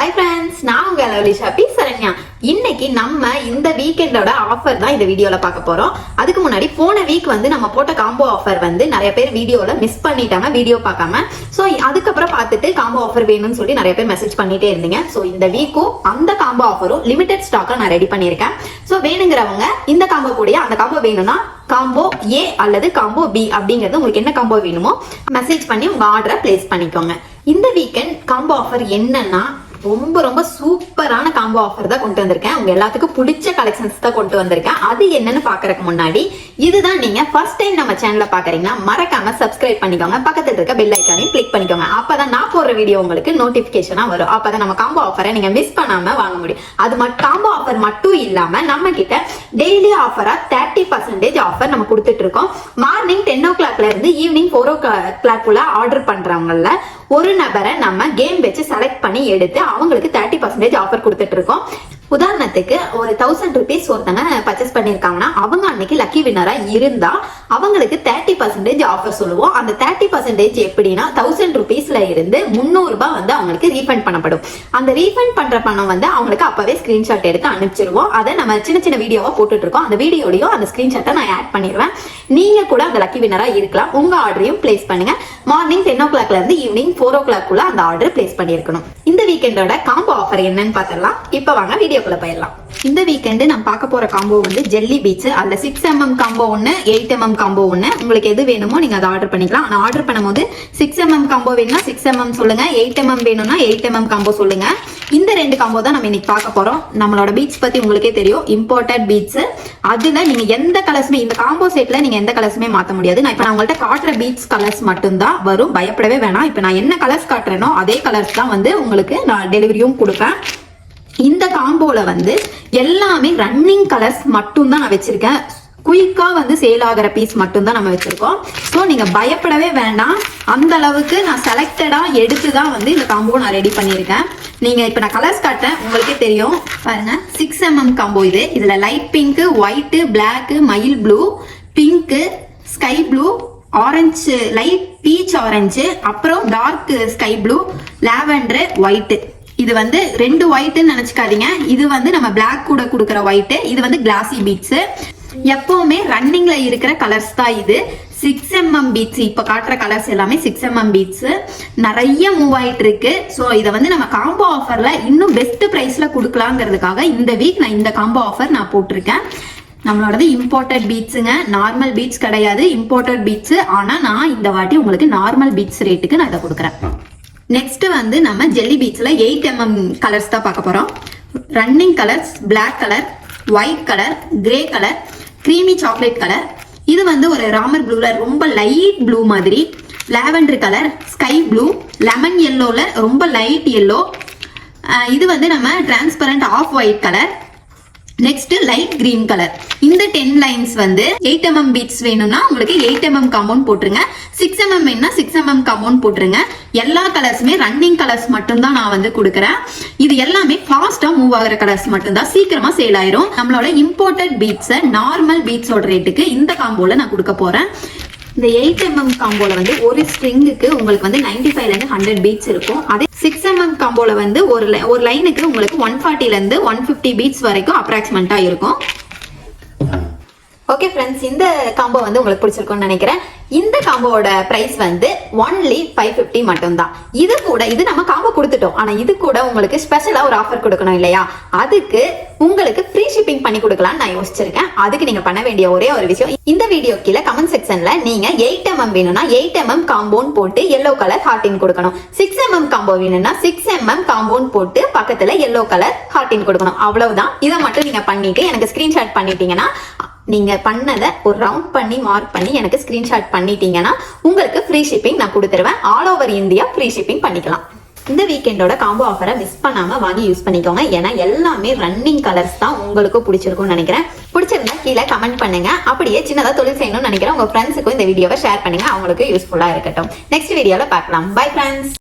Hi friends நான் உங்க lovely shoppy Saranya. இன்னைக்கு நம்ம இந்த வீக்கெண்டோட ஆஃபர் தான் இந்த வீடியோல பார்க்க போறோம். அதுக்கு முன்னாடி போன வீக் வந்து நம்ம போட்ட காம்போ ஆஃபர் வந்து நிறைய பேர் வீடியோல மிஸ் பண்ணிட்டாங்க வீடியோ பார்க்காம. ஸோ அதுக்கப்புறம் பார்த்துட்டு காம்போ ஆஃபர் வேணும்னு சொல்லி நிறைய பேர் மெசேஜ் பண்ணிட்டே இருந்தீங்க. ஸோ இந்த வீக்கும் அந்த காம்போ ஆஃபரும் லிமிடெட் ஸ்டாக்கா நான் ரெடி பண்ணியிருக்கேன். ஸோ வேணுங்கிறவங்க இந்த காம்போ கூட அந்த காம்போ வேணும்னா காம்போ ஏ அல்லது காம்போ பி அப்படிங்கிறது உங்களுக்கு என்ன காம்போ வேணுமோ மெசேஜ் பண்ணி உங்க ஆர்டரை பிளேஸ் பண்ணிக்கோங்க. இந்த வீக்கெண்ட் காம்போ ஆஃபர் என்னன்னா ரொம்ப ரொம்ப சூப்பரான காம்போ ஆஃபர் தான் கொண்டு வந்திருக்கேன். உங்க எல்லாத்துக்கும் பிடிச்ச கலெக்ஷன்ஸ் தான் கொண்டு வந்திருக்கேன். அது என்னன்னு பாக்குறதுக்கு முன்னாடி இதுதான் நீங்க ஃபர்ஸ்ட் டைம் நம்ம சேனல்ல பாக்குறீங்கன்னா மறக்காம சப்ஸ்கிரைப் பண்ணிக்கோங்க. பக்கத்துல இருக்க பெல் ஐக்கானையும் கிளிக் பண்ணிக்கோங்க. அப்பதான் நான் போடுற வீடியோ உங்களுக்கு நோட்டிபிகேஷனா வரும். அப்பதான் நம்ம காம்போ ஆஃபரை நீங்க மிஸ் பண்ணாம வாங்க முடியும். அது மட்டும் காம்போ ஆஃபர் மட்டும் இல்லாம நம்ம கிட்ட டெய்லி ஆஃபரா தேர்ட்டி பர்சன்டேஜ் ஆஃபர் நம்ம கொடுத்துட்டு இருக்கோம். மார்னிங் டென் ஓ கிளாக்ல இருந்து ஈவினிங் ஃபோர் ஓ கிளாக்குள்ள ஆர்டர் பண்றவங்கள ஒரு நபரை நம்ம கேம் வச்சு செலக்ட் பண்ணி எடுத்து அவங்களுக்கு தேர்ட்டி பர்சன்டேஜ் ஆஃபர் கொடுத்துட்டு இருக்கோம். உதாரணத்துக்கு ஒரு தௌசண்ட் ருபீஸ் ஒருத்தங்க பர்ச்சேஸ் பண்ணியிருக்காங்கன்னா அவங்க அன்னைக்கு லக்கி வின்னரா இருந்தா அவங்களுக்கு தேர்ட்டி பர்சன்டேஜ் ஆஃபர் சொல்லுவோம். அந்த தேர்ட்டி பர்சன்டேஜ் எப்படின்னா தௌசண்ட் ருபீஸ்ல இருந்து முந்நூறு ரூபாய் வந்து அவங்களுக்கு ரீஃபண்ட் பண்ணப்படும். அந்த ரீஃபண்ட் பண்ற பணம் வந்து அவங்களுக்கு அப்பவே ஸ்கிரீன்ஷாட் எடுத்து அனுப்பிச்சிருவோம். அதை நம்ம சின்ன சின்ன வீடியோவா போட்டுட்டு இருக்கோம் அந்த வீடியோடையும் அந்த ஸ்கிரீன்ஷாட்டை நான் ஆட் பண்ணிடுவேன் நீங்க கூட அந்த லக்கி வின்னரா இருக்கலாம். உங்க ஆர்டரையும் பிளேஸ் பண்ணுங்க. மார்னிங் டென் ஓ கிளாக்ல இருந்து ஈவினிங் ஃபோர் ஓ கிளாக் அந்த ஆர்டர் பிளேஸ் பண்ணியிருக்கணும். வீக்கெண்டோட காம்போ ஆஃபர் என்னன்னு பார்த்துடலாம். இப்போ வாங்க வீடியோக்குள்ள போயிடலாம். இந்த வீக்கெண்டு நான் பார்க்க போற காம்போ வந்து ஜெல்லி பீச் அதுல சிக்ஸ் எம்எம் காம்போ ஒன்று எயிட் எம்எம் காம்போ ஒன்று உங்களுக்கு எது வேணுமோ நீங்க அதை ஆர்டர் பண்ணிக்கலாம். நான் ஆர்டர் பண்ணும்போது சிக்ஸ் எம்எம் காம்போ வேணும்னா சிக்ஸ் எம்எம் சொல்லுங்க எயிட் எம்எம் வேணும்னா எயிட் எம்எம் காம்போ சொல்லுங்க. இந்த ரெண்டு காம்போ தான் நம்ம இன்னைக்கு பார்க்க போறோம். நம்மளோட பீச் பத்தி உங்களுக்கே தெரியும். இம்போர்ட்டட் பீச் அதுல நீங்க எந்த கலர்ஸுமே இந்த காம்போ செட்ல நீங்க எந்த கலர்ஸுமே மாத்த முடியாது. நான் இப்ப நான் உங்கள்ட்ட காட்டுற பீச் கலர்ஸ் மட்டும்தான் வரும். பயப்படவே வேணாம். இப்ப நான் என்ன கலர்ஸ் காட்டுறேனோ அதே கலர்ஸ் தான் வந்து உங்களுக்கு நான் டெலிவரியும் கொடுப்பேன். இந்த காம்போல வந்து எல்லாமே ரன்னிங் கலர்ஸ் மட்டும் தான் நான் வச்சிருக்கேன். குயிக்கா வந்து சேல் ஆகிற பீஸ் மட்டும் தான் நம்ம வச்சிருக்கோம். ஸோ நீங்க பயப்படவே வேண்டாம். அந்த அளவுக்கு நான் செலக்டடா எடுத்து தான் வந்து இந்த காம்போ நான் ரெடி பண்ணியிருக்கேன். நீங்க இப்ப நான் கலர்ஸ் காட்டுறேன். உங்களுக்கே தெரியும். பாருங்க. சிக்ஸ் எம்எம் காம்போ இது. இதுல லைட் பிங்க் ஒயிட் பிளாக் மயில் blue pink sky blue orange light peach orange அப்புறம் dark sky blue lavender white இது வந்து ரெண்டு ஒயிட்னு நினைச்சுக்காதீங்க. இது வந்து நம்ம பிளாக் கூட கொடுக்குற ஒயிட் இது வந்து கிளாசி பீட்ஸ் எப்பவுமே ரன்னிங்ல இருக்கிற கலர்ஸ் தான் இது. சிக்ஸ் எம்எம் பீட்ஸ் இப்ப காட்டுற கலர்ஸ் எல்லாமே சிக்ஸ் எம்எம் பீட்ஸ் நிறைய மூவ் ஆயிட்டு இருக்கு ஸோ இதை வந்து நம்ம காம்போ ஆஃபர்ல இன்னும் பெஸ்ட் பிரைஸ்ல கொடுக்கலாங்கிறதுக்காக இந்த வீக் நான் இந்த காம்போ ஆஃபர் நான் போட்டிருக்கேன். நம்மளோடது இம்போர்ட்டட் பீட்ஸுங்க நார்மல் பீட்ஸ் கிடையாது இம்போர்ட்டட் பீட்ஸ் ஆனா நான் இந்த வாட்டி உங்களுக்கு நார்மல் பீட்ஸ் ரேட்டுக்கு நான் இதை கொடுக்குறேன். நெக்ஸ்ட் வந்து நம்ம ஜெல்லி பீட்ஸ்ல எயிட் எம்எம் கலர்ஸ் தான் பார்க்க போறோம். Running colours black colour white colour grey colour creamy chocolate colour இது வந்து ஒரு ராமர் ப்ளூல ரொம்ப லைட் ப்ளூ மாதிரி lavender colour sky blue lemon எல்லோல ரொம்ப லைட் எல்லோ இது வந்து நம்ம transparent off white colour next light green colour இந்த டென் லைன்ஸ் வந்து எயிட் எம்எம் பீட்ஸ் வேணும்னா உங்களுக்கு எயிட் எம்எம் கம்பவுண்ட் போட்டுருங்க. சிக்ஸ் எம்எம் வேணும்னா சிக்ஸ் எம்எம் கம்பவுண்ட் போட்டுருங்க. எல்லா கலர்ஸுமே ரன்னிங் கலர்ஸ் மட்டும்தான் நான் வந்து கொடுக்குறேன். இது எல்லாமே ஃபாஸ்டா மூவ் ஆகிற கலர்ஸ் மட்டும்தான். சீக்கிரமாக சீக்கிரமா சேல் ஆயிரும். நம்மளோட இம்போர்ட்டட் பீட்ஸை நார்மல் பீட்ஸோட ரேட்டுக்கு இந்த காம்போல நான் கொடுக்க போறேன். இந்த எயிட் எம்எம் காம்போல வந்து ஒரு ஸ்ட்ரிங்குக்கு உங்களுக்கு வந்து நைன்டி ஃபைவ்ல இருந்து ஹண்ட்ரட் பீட்ஸ் இருக்கும். அதே சிக்ஸ் மேக்ஸிமம் காம்போல வந்து ஒரு ஒரு லைனுக்கு உங்களுக்கு ஒன் ஃபார்ட்டில இருந்து ஒன் ஃபிஃப்டி பீட்ஸ் வரைக்கும் அப்ராக்சிமெண்ட்டாக இருக்கும். ஓகே ஃப்ரெண்ட்ஸ் இந்த காம்போ வந்து உங்களுக்கு பிடிச்சிருக்கும்னு நினைக்கிறேன். இந்த காம்போவோட பிரைஸ் வந்து ஒன்லி ஃபைவ் ஃபிஃப்டி மட்டும்தான். இது கூட இது நம்ம காம்போ கொடுத்துட்டோம். ஆனால் இது கூட உங்களுக்கு ஸ்பெஷலாக ஒரு ஆஃபர் கொடுக்கணும் இல்லையா? அதுக்கு உங்களுக்கு ஃப்ரீ ஷிப்பிங் பண்ணி கொடுக்கலாம்னு நான் யோசிச்சிருக்கேன். அதுக்கு நீங்கள் பண்ண வேண்டிய ஒரே ஒரு விஷயம் இந்த வீடியோ கீழே கமெண்ட் செக்ஷனில் நீங்கள் எயிட் எம்எம் வேணும்னா எயிட் எம்எம் காம்போன் போட்டு எல்லோ கலர் ஹார்டின் கொடுக்கணும். சிக்ஸ் எம்எம் காம்போ வேணும்னா சிக்ஸ் எம்எம் காம்போன் போட்டு பக்கத்தில் எல்லோ கலர் ஹார்டின் கொடுக்கணும். அவ்வளவுதான். இதை மட்டும் நீங்கள் பண்ணிட்டு எனக்கு ஸ்க்ரீன்ஷாட் பண்ணிட்டீங்கன்னா நீங்க பண்ணதை ஒரு ரவுண்ட் பண்ணி மார்க் பண்ணி எனக்கு ஸ்கிரீன்ஷாட் பண்ணிட்டீங்கன்னா உங்களுக்கு ஃப்ரீ ஷிப்பிங் நான் கொடுத்துருவேன். All over India free shipping பண்ணிக்கலாம். இந்த வீக்கெண்டோட காம்போ ஆஃபரை மிஸ் பண்ணாம வாங்கி யூஸ் பண்ணிக்கோங்க. ஏன்னா எல்லாமே ரன்னிங் கலர்ஸ் தான் உங்களுக்கு பிடிச்சிருக்கும்னு நினைக்கிறேன். பிடிச்சிருந்தா கீழே கமெண்ட் பண்ணுங்க. அப்படியே சின்னதா தொழில் செய்யணும்னு நினைக்கிறேன். உங்க ஃப்ரெண்ட்ஸுக்கும் இந்த வீடியோவை ஷேர் பண்ணுங்க. அவங்களுக்கு யூஸ்ஃபுல்லா இருக்கட்டும். நெக்ஸ்ட் வீடியோல பார்க்கலாம். Bye friends